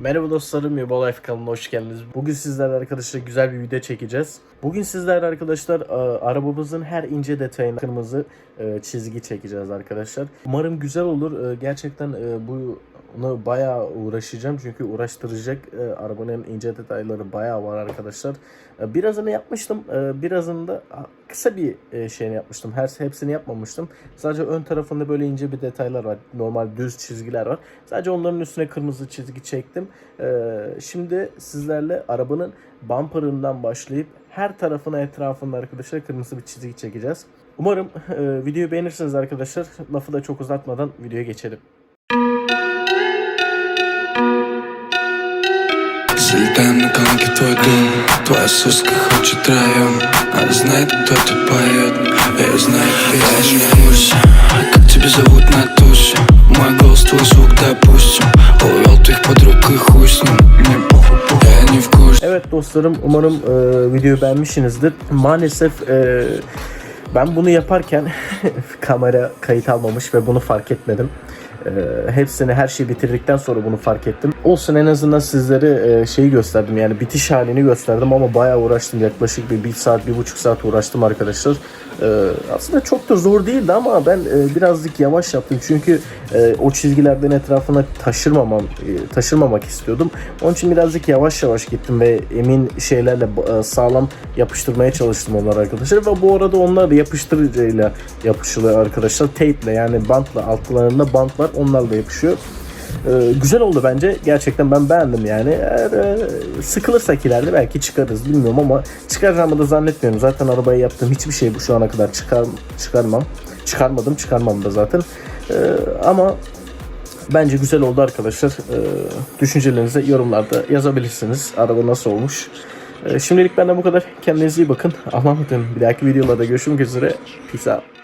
Merhaba dostlarım, Yobal Life kanalına hoş geldiniz. Bugün sizlerle arkadaşlar güzel bir video çekeceğiz. Bugün sizlerle arkadaşlar e, arabamızın her ince detayına kırmızı e, çizgi çekeceğiz arkadaşlar. Umarım güzel olur. E, Gerçekten bu bunu bayağı uğraşacağım çünkü uğraştıracak e, arabanın ince detayları bayağı var arkadaşlar. E, birazını yapmıştım. E, birazını da kısa bir e, şeyini yapmıştım. Her hepsini yapmamıştım. Sadece ön tarafında böyle ince bir detaylar var. Normal düz çizgiler var. Sadece onların üstüne kırmızı çizgi çektim. E, şimdi sizlerle arabanın bumperından başlayıp her tarafına etrafında arkadaşlar kırmızı bir çizgi çekeceğiz. Umarım e, videoyu beğenirsiniz arkadaşlar. Lafı da çok uzatmadan videoya geçelim. Залетаем на колонки твой дом Твоя соска хочет район Она знает, кто тут поет Я знаю, я не в курсе Как тебя зовут на тусе Мой голос, твой звук, допустим Увел твоих подруг и хуй с ним Мне похуй, похуй, я не в курсе Evet dostlarım umarım e, videoyu beğenmişsinizdir. Maalesef e, ben bunu yaparken kamera kayıt almamış ve bunu fark etmedim. E, hepsini her şeyi bitirdikten sonra bunu fark ettim. Olsun en azından sizlere e, şeyi gösterdim yani bitiş halini gösterdim ama bayağı uğraştım. Yaklaşık bir, bir saat, bir buçuk saat uğraştım arkadaşlar. E, aslında çok da zor değildi ama ben e, birazcık yavaş yaptım. Çünkü e, o çizgilerden etrafına taşırmamam, e, taşırmamak istiyordum. Onun için birazcık yavaş yavaş gittim ve emin şeylerle e, sağlam yapıştırmaya çalıştım onları arkadaşlar. Ve bu arada onlar da yapıştırıcıyla yapışılıyor arkadaşlar. Tape ile yani bantla altlarında bant var onlarla yapışıyor. Ee, güzel oldu bence. Gerçekten ben beğendim yani. Eğer e, sıkılırsak ileride belki çıkarız bilmiyorum ama çıkaracağımı da zannetmiyorum. Zaten arabaya yaptığım hiçbir şey bu şu ana kadar çıkar, çıkarmam. Çıkarmadım çıkarmam da zaten. Ee, ama bence güzel oldu arkadaşlar. Ee, düşüncelerinizi yorumlarda yazabilirsiniz. Araba nasıl olmuş? Ee, şimdilik benden bu kadar. Kendinize iyi bakın. Allah'a emanet. Bir dahaki videolarda görüşmek üzere. Peace out.